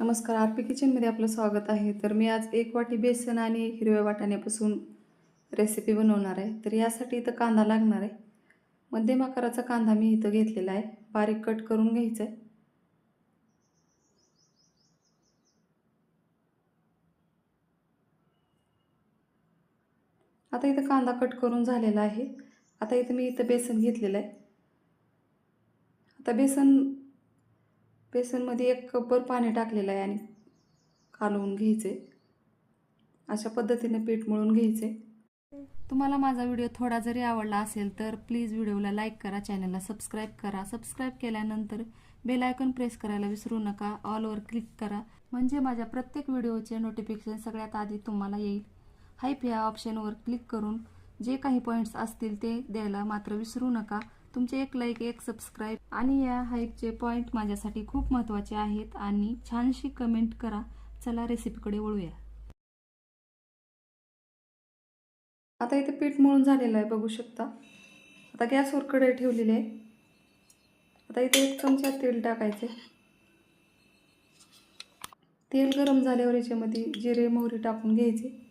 नमस्कार R P किचनमध्ये आपलं स्वागत आहे. तर मी आज एक वाटी बेसन आणि हिरव्या वाटाण्यापासून रेसिपी बनवणार आहे. तर यासाठी इथं कांदा लागणार आहे. मध्यम आकाराचा कांदा मी इथं घेतलेला आहे. बारीक कट करून घ्यायचा आहे. आता इथं कांदा कट करून झालेला आहे. आता इथं मी इथं बेसन घेतलेलं आहे. आता बेसन बेसनमध्ये एक कपभर पाणी टाकलेलं आहे आणि कालवून घ्यायचे अशा पद्धतीने पीठ मळून घ्यायचे तुम्हाला माझा व्हिडिओ थोडा जरी आवडला असेल तर प्लीज व्हिडिओला लाईक करा चॅनलला सबस्क्राईब करा. सबस्क्राईब केल्यानंतर बेल आयकॉन प्रेस करायला विसरू नका. ऑलवर क्लिक करा. म्हणजे माझ्या प्रत्येक व्हिडिओचे नोटिफिकेशन सगळ्यात आधी तुम्हाला येईल. हाईप या ऑप्शनवर क्लिक करून जे काही पॉईंट्स असतील ते द्यायला मात्र विसरू नका. तुमचे एक लाईक एक सबस्क्राईब आणि या हाईपचे पॉईंट माझ्यासाठी खूप महत्त्वाचे आहेत आणि छानशी कमेंट करा. चला रेसिपीकडे वळूया. आता इथे पीठ मळून झालेलं आहे बघू शकता. आता गॅसवर कढई ठेवलेली आहे. आता इथे एक चमचा तेल टाकायचे. तेल गरम झाल्यावर याच्यामध्ये जिरे मोहरी टाकून घ्यायचे.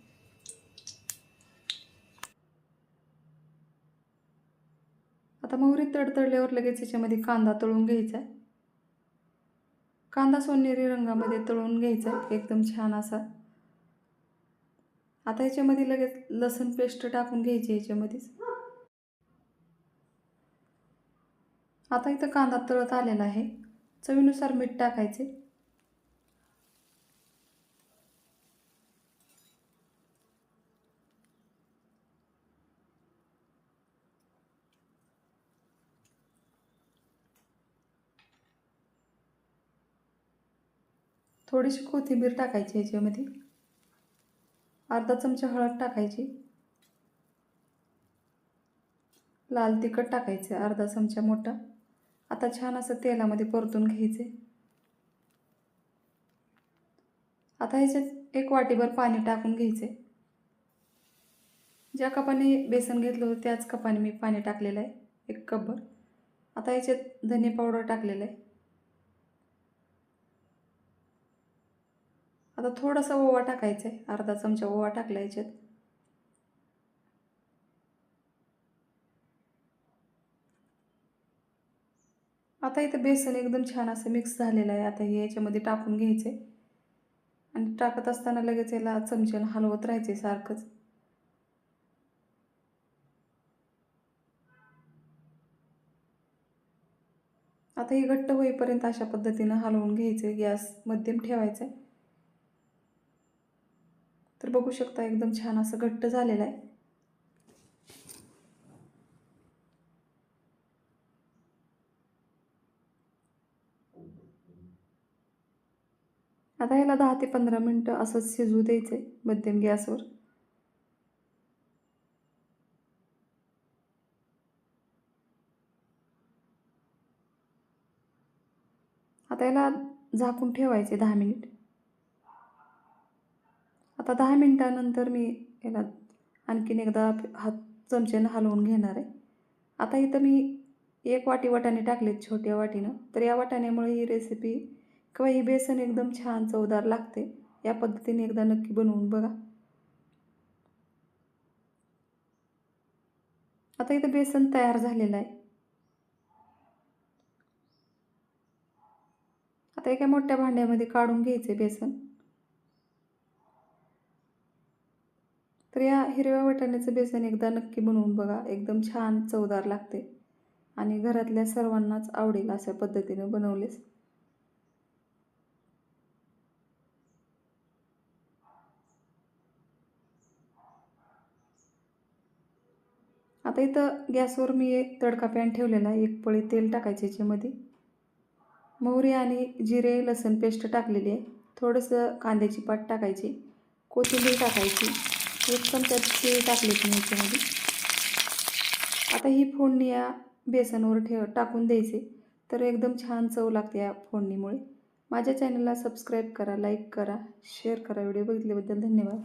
आता मोहरी तडतडल्यावर लगेच याच्यामध्ये कांदा तळून घ्यायचा आहे कांदा सोनेरी रंगामध्ये तळून घ्यायचा आहे एकदम छान असा. आता याच्यामध्ये लगेच लसूण पेस्ट टाकून घ्यायची याच्यामध्येच. आता इथं कांदा तळत आलेला आहे. चवीनुसार मीठ टाकायचे. थोडीशी कोथिंबीर टाकायची याच्यामध्ये. अर्धा चमचा हळद टाकायची. लाल तिखट टाकायचं अर्धा चमचा मोठा. आता छान असं तेलामध्ये परतून घ्यायचे. आता ह्याच्यात एक वाटीभर पाणी टाकून घ्यायचे. ज्या कपाने बेसन घेतलं होतं त्याच कपाने मी पाणी टाकलेलं आहे एक कपभर. आता ह्याच्यात धने पावडर टाकलेलं आहे. आता थोडासा ओवा टाकायचा आहे अर्धा चमचा ओवा टाकला याच्यात आता इथं बेसन एकदम छान असं मिक्स झालेलं आहे. आता हे याच्यामध्ये टाकून घ्यायचे आणि टाकत असताना लगेच याला चमच्यानं हलवत राहायचे सारखंच. आता हे घट्ट होईपर्यंत अशा पद्धतीनं हलवून घ्यायचे गॅस मध्यम ठेवायचा आहे तर बघू शकता एकदम छान असं घट्ट झालेलं आहे. आता याला दहा ते पंधरा मिनटं असंच शिजू द्यायचं आहे मध्यम गॅसवर. आता याला झाकून ठेवायचे दहा मिनिट. आता दहा मिनटानंतर मी याला आणखीन एकदा हात चमच्यानं हलवून घेणार आहे. आता इथं मी एक वाटी वाटाणे टाकलेत छोट्या वाटीनं. तर या वाटाण्यामुळे ही रेसिपी किंवा ही बेसन एकदम छान चवदार लागते. या पद्धतीने एकदा नक्की बनवून बघा. आता इथं बेसन तयार झालेलं आहे. आता एका मोठ्या भांड्यामध्ये काढून घ्यायचे बेसन. तर या हिरव्या वाटाण्याचं बेसन एकदा नक्की बनवून बघा. एकदम छान चवदार लागते. आणि घरातल्या सर्वांनाच आवडेल अशा पद्धतीनं बनवलेस. आता इथं गॅसवर मी एक तडका पॅन ठेवलेला आहे. एक पळी तेल टाकायचे याच्यामध्ये. मोहरी आणि जिरे लसण पेस्ट टाकलेली आहे. थोडंसं कांद्याची पात टाकायची. कोथिंबीर टाकायची. एक चमच्यात तीळ टाकले मी याच्यामध्ये. आता ही फोडणी या बेसनवर ठेव टाकून द्यायचे. तर एकदम छान चव लागते या फोडणीमुळे. माझ्या चॅनलला सबस्क्राईब करा लाईक करा शेअर करा. व्हिडिओ बघितल्याबद्दल धन्यवाद.